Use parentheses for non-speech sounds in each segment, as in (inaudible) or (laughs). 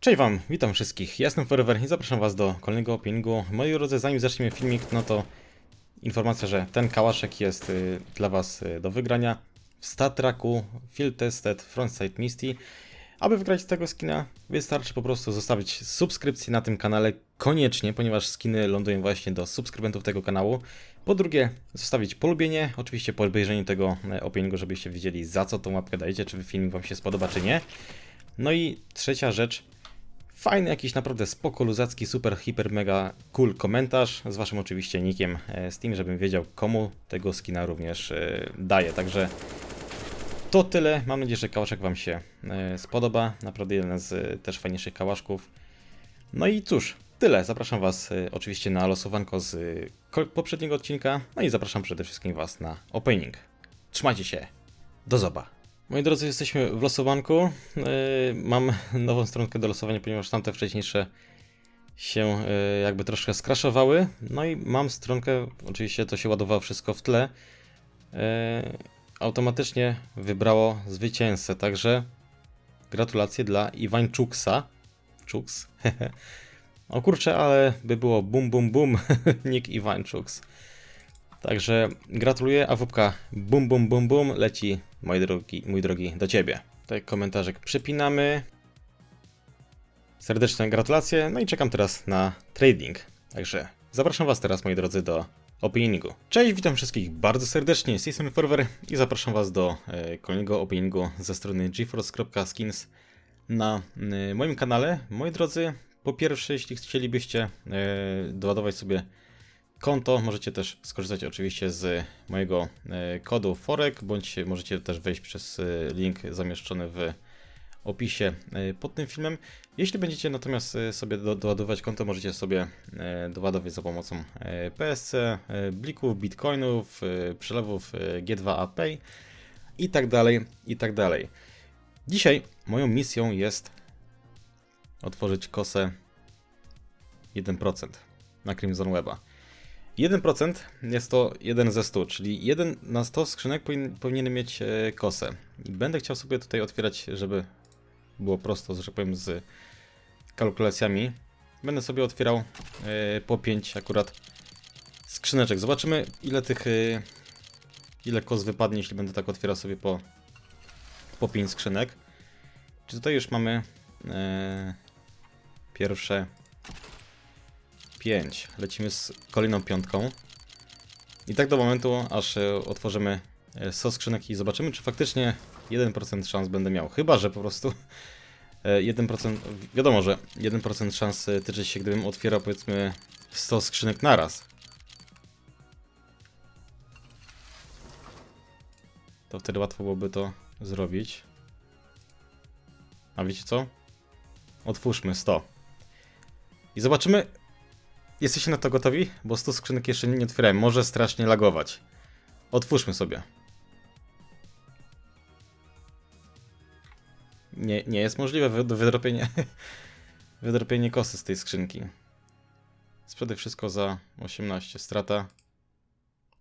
Cześć Wam, witam wszystkich. Ja jestem Forever i zapraszam Was do kolejnego openingu. Moi drodzy, zanim zaczniemy filmik, no to informacja, że ten kałaszek jest y, dla Was y, do wygrania w StatTracku Field Tested Frontside Misty. Aby wygrać tego skina, wystarczy po prostu zostawić subskrypcję na tym kanale koniecznie, ponieważ skiny lądują właśnie do subskrybentów tego kanału. Po drugie, zostawić polubienie, oczywiście po obejrzeniu tego e, openingu, żebyście wiedzieli za co tą łapkę dajecie, czy film Wam się spodoba, czy nie. No i trzecia rzecz, Fajny, jakiś naprawdę spoko, luzacki, super, hiper, mega cool komentarz z waszym oczywiście nickiem e, Steam, żebym wiedział komu tego skina również e, daję. Także to tyle. Mam nadzieję, że kałaszek wam się e, spodoba. Naprawdę jeden z też fajniejszych kałaszków. No i cóż, tyle. Zapraszam was oczywiście na losowanko z poprzedniego odcinka. No i zapraszam przede wszystkim was na opening. Trzymajcie się. Do zoba. Moi drodzy, jesteśmy w losowanku. Yy, mam (laughs) nową stronkę do losowania, ponieważ tamte wcześniejsze się yy, jakby troszkę skraszowały. No i mam stronkę, oczywiście to się ładowało wszystko w tle. Yy, automatycznie wybrało zwycięzcę, także gratulacje dla Iwańczuksa. Czuks. (laughs) o kurczę, ale by było bum bum bum. (laughs) Nick Iwańczuks. Także gratuluję, a wupka bum bum bum bum leci, moi drogi, mój drogi, do ciebie. Tutaj komentarzek przypinamy. Serdeczne gratulacje, no i czekam teraz na trading. Także zapraszam was teraz, moi drodzy, do openingu. Cześć, witam wszystkich bardzo serdecznie, z tej strony Forwer i zapraszam was do e, kolejnego openingu ze strony geforce.skins na e, moim kanale. Moi drodzy, po pierwsze, jeśli chcielibyście e, doładować sobie konto. Możecie też skorzystać oczywiście z mojego e, kodu FOREK, bądź możecie też wejść przez e, link zamieszczony w opisie e, pod tym filmem. Jeśli będziecie natomiast sobie do, doładować konto, możecie sobie doładować za pomocą PSC, blików, bitcoinów, przelewów e, G2A Pay i tak dalej, i tak dalej. Dzisiaj moją misją jest otworzyć kosę 1% na Crimson Weba. 1% jest to 1 ze 100, czyli 1 na 100 skrzynek powin, powinien mieć e, kosę. I będę chciał sobie tutaj otwierać, żeby było prosto, że tak powiem, z kalkulacjami. Będę sobie otwierał e, po 5 akurat skrzyneczek. Zobaczymy, ile tych. E, ile kos wypadnie, jeśli będę tak otwierał sobie po, po 5 skrzynek. Czy tutaj już mamy pierwsze 5. Lecimy z kolejną piątką. I tak do momentu, aż e, otworzymy e, sos skrzynek i zobaczymy, czy faktycznie 1% szans będę miał. Chyba, że po prostu e, 1%, wiadomo, że 1% szans e, tyczy się, gdybym otwierał powiedzmy 100 skrzynek naraz. To wtedy łatwo byłoby to zrobić. A wiecie co? Otwórzmy 100. I zobaczymy, Jesteście na to gotowi? Bo 100 skrzynek jeszcze nie otwierałem. Może strasznie lagować. Otwórzmy sobie. Nie, nie jest możliwe wy- wydropienie, (laughs) wydropienie kosy z tej skrzynki. Sprzedaj wszystko za 18. Strata.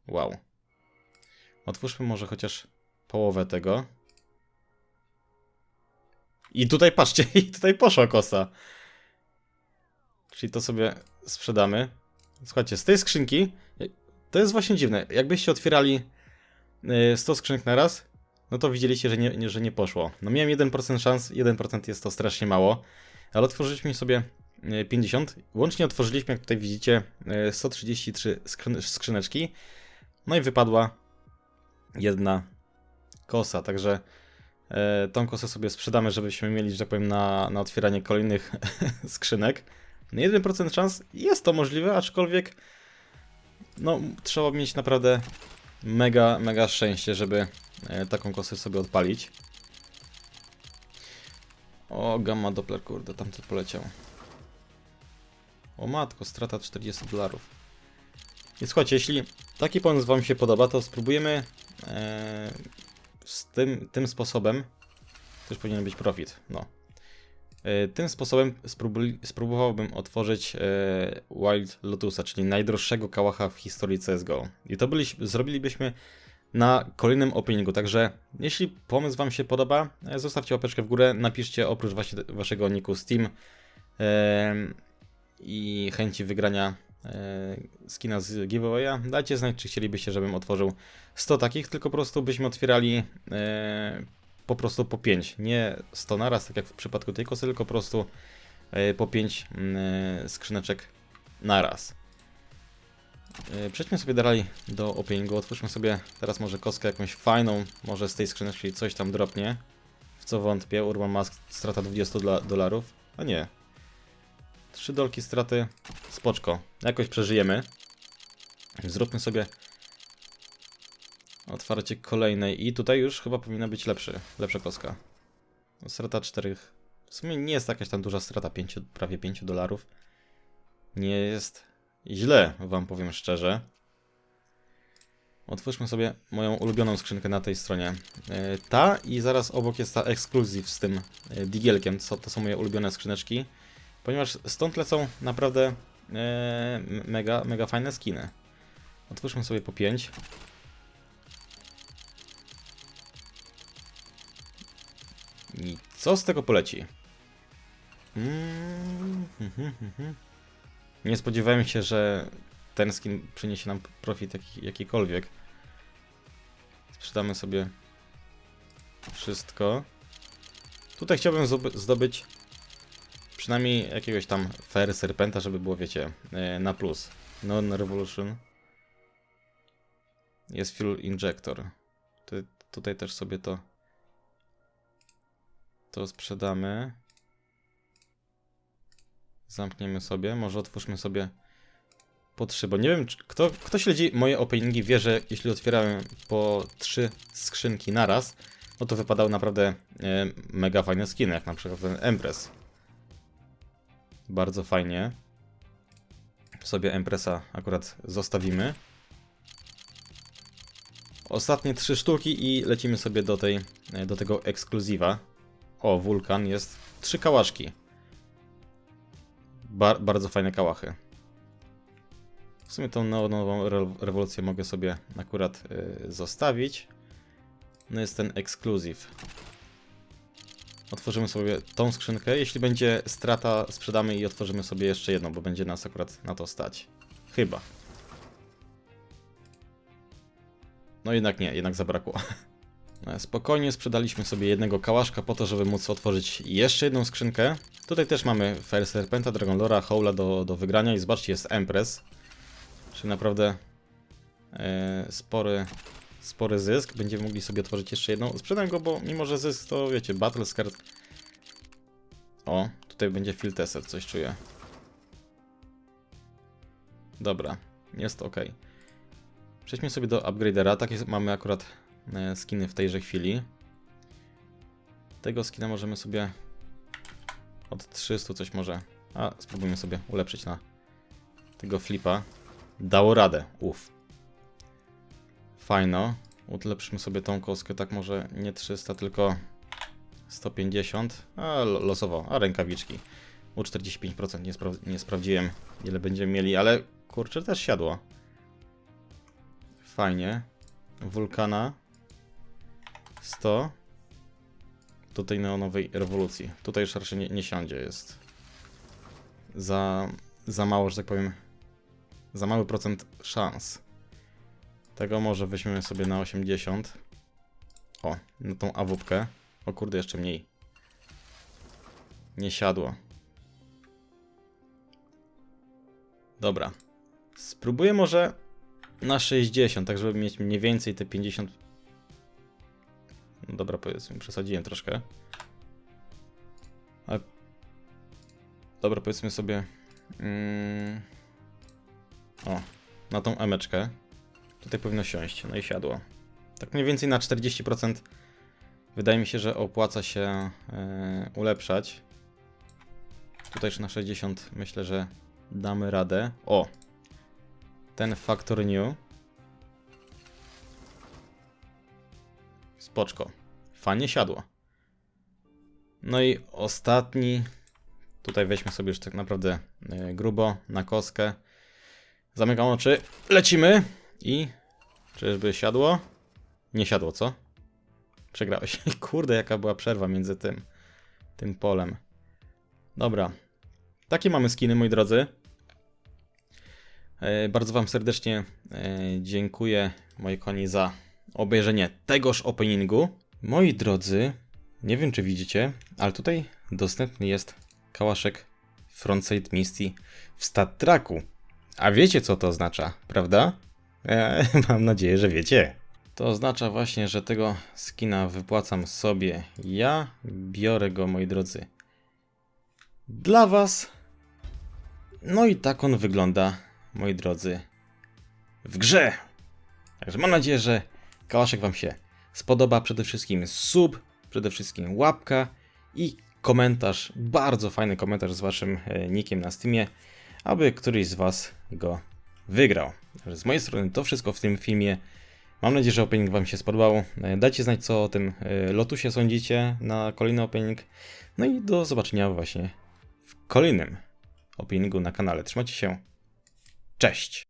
Wow. Otwórzmy może chociaż połowę tego. I tutaj patrzcie, (laughs) i tutaj poszła kosa. Czyli to sobie sprzedamy. Słuchajcie, z tej skrzynki to jest właśnie dziwne. Jakbyście otwierali y, 100 skrzynek na raz, no to widzieliście, że nie, że nie poszło. No miałem 1% szans, 1% jest to strasznie mało, ale otworzyliśmy sobie y, 50. Łącznie otworzyliśmy, jak tutaj widzicie, y, 133 skrzyn skrzyneczki. No i wypadła jedna kosa, także tą kosę sobie sprzedamy, żebyśmy mieli, że tak powiem, na, na otwieranie kolejnych (laughs) skrzynek. No 1% szans jest to możliwe, aczkolwiek no trzeba mieć naprawdę mega, mega szczęście, żeby e, taką kosę sobie odpalić. O, gamma Doppler, kurde, tam to poleciał. O matko, strata 40 dolarów. I słuchajcie, jeśli taki pomysł wam się podoba, to spróbujemy e, z tym, tym sposobem, też powinien być profit, no. E, Tym sposobem spróbowałbym otworzyć e, Wild Lotusa, czyli najdroższego kałacha w historii CSGO. I to byli, zrobilibyśmy na kolejnym openingu. Także jeśli pomysł Wam się podoba, e, zostawcie łapeczkę w górę, napiszcie oprócz właśnie Waszego niku Steam i chęci wygrania skina z giveawaya, dajcie znać, czy chcielibyście, żebym otworzył 100 takich, tylko po prostu byśmy otwierali po prostu po 5, nie 100 naraz, tak jak w przypadku tej kosy, tylko po prostu e, po 5 mm, skrzyneczek naraz. E, Przejdźmy sobie dalej do openingu, otwórzmy sobie teraz może kostkę jakąś fajną, może z tej skrzyneczki coś tam dropnie, w co wątpię, Urban Mask strata 20 dola- dolarów, a nie, Trzy dolki straty, spoczko. Jakoś przeżyjemy. Zróbmy sobie otwarcie kolejnej i tutaj już chyba powinna być lepszy, lepsza kostka. Strata 4. W sumie nie jest jakaś tam duża strata, 5, prawie 5 dolarów. Nie jest źle, wam powiem szczerze. Otwórzmy sobie moją ulubioną skrzynkę na tej stronie. E, Ta i zaraz obok jest ta Exclusive z tym e, digielkiem. To, to są moje ulubione skrzyneczki. Ponieważ stąd lecą naprawdę e, mega, mega fajne skiny. Otwórzmy sobie po 5. I co z tego poleci? Nie spodziewałem się, że ten skin przyniesie nam profit jaki, jakikolwiek. Sprzedamy sobie wszystko. Tutaj chciałbym zdoby- zdobyć przynajmniej jakiegoś tam Fair Serpenta, żeby było, wiecie, e, na plus. Non-Revolution. Jest Fuel Injector. Tu, tutaj też sobie to to sprzedamy. Zamkniemy sobie. Może otwórzmy sobie po trzy, bo nie wiem, czy kto, kto śledzi moje openingi, wie, że jeśli otwierałem po trzy skrzynki naraz, no to wypadały naprawdę e, mega fajne skiny, jak na przykład ten Empress. Bardzo fajnie. Sobie Empressa akurat zostawimy. Ostatnie trzy sztuki i lecimy sobie do tej, e, do tego ekskluzywa. O, wulkan jest. Trzy kałaszki. Bar bardzo fajne kałachy. W sumie tą nową re rewolucję mogę sobie akurat y, zostawić. No jest ten ekskluzyw. Otworzymy sobie tą skrzynkę. Jeśli będzie strata, sprzedamy i otworzymy sobie jeszcze jedną, bo będzie nas akurat na to stać. Chyba. No jednak nie, jednak zabrakło. (laughs) E, Spokojnie sprzedaliśmy sobie jednego kałaszka po to, żeby móc otworzyć jeszcze jedną skrzynkę. Tutaj też mamy Fire Serpenta, Dragon Lora, Howla do, do wygrania i zobaczcie, jest Empress. Czyli naprawdę e, spory, spory zysk. Będziemy mogli sobie otworzyć jeszcze jedną. Sprzedam go, bo mimo, że zysk to wiecie, Battle Scar. O, tutaj będzie Field Tester, coś czuję. Dobra, jest ok. Przejdźmy sobie do upgradera. Takie mamy akurat skiny w tejże chwili. Tego skina możemy sobie od 300 coś może. A spróbujmy sobie ulepszyć na tego flipa. Dało radę, uff. Fajno. Ulepszymy sobie tą kostkę, tak może nie 300, tylko 150. A lo- losowo, a rękawiczki. U 45% nie, spra nie sprawdziłem, ile będziemy mieli, ale kurczę, też siadło. Fajnie. Wulkana 100 do tej neonowej rewolucji. Tutaj już raczej nie, nie siądzie, jest za, za mało, że tak powiem, za mały procent szans. Tego może weźmiemy sobie na 80. O, na tą awupkę. O kurde, jeszcze mniej. Nie siadło. Dobra. Spróbuję może na 60, tak żeby mieć mniej więcej te 50. No dobra, powiedzmy, przesadziłem troszkę. Ale... Dobra, powiedzmy sobie. Mm... O, na tą emeczkę. Tutaj powinno siąść, no i siadło. Tak mniej więcej na 40% wydaje mi się, że opłaca się e, ulepszać. Tutaj już na 60 myślę, że damy radę. O! Ten Factor New. Spoczko. Fajnie siadło. No i ostatni. Tutaj weźmy sobie już tak naprawdę e, grubo na kostkę. Zamykam oczy. Lecimy. I czyżby siadło? Nie siadło, co? Przegrałeś. (laughs) Kurde, jaka była przerwa między tym, tym polem. Dobra. Takie mamy skiny, moi drodzy. E, Bardzo Wam serdecznie e, dziękuję, moi koni, za obejrzenie tegoż openingu. Moi drodzy, nie wiem czy widzicie, ale tutaj dostępny jest kałaszek Frontside Misty w Stat Tracku. A wiecie co to oznacza, prawda? E, (laughs) mam nadzieję, że wiecie. To oznacza właśnie, że tego skina wypłacam sobie ja. Biorę go, moi drodzy, dla Was. No i tak on wygląda, moi drodzy, w grze. Także mam nadzieję, że kałaszek Wam się spodoba. Przede wszystkim sub, przede wszystkim łapka i komentarz, bardzo fajny komentarz z Waszym e, nickiem na Steamie, aby któryś z Was go wygrał. Z mojej strony to wszystko w tym filmie. Mam nadzieję, że opening Wam się spodobał. E, Dajcie znać, co o tym e, Lotusie sądzicie na kolejny opening. No i do zobaczenia właśnie w kolejnym openingu na kanale. Trzymajcie się. Cześć!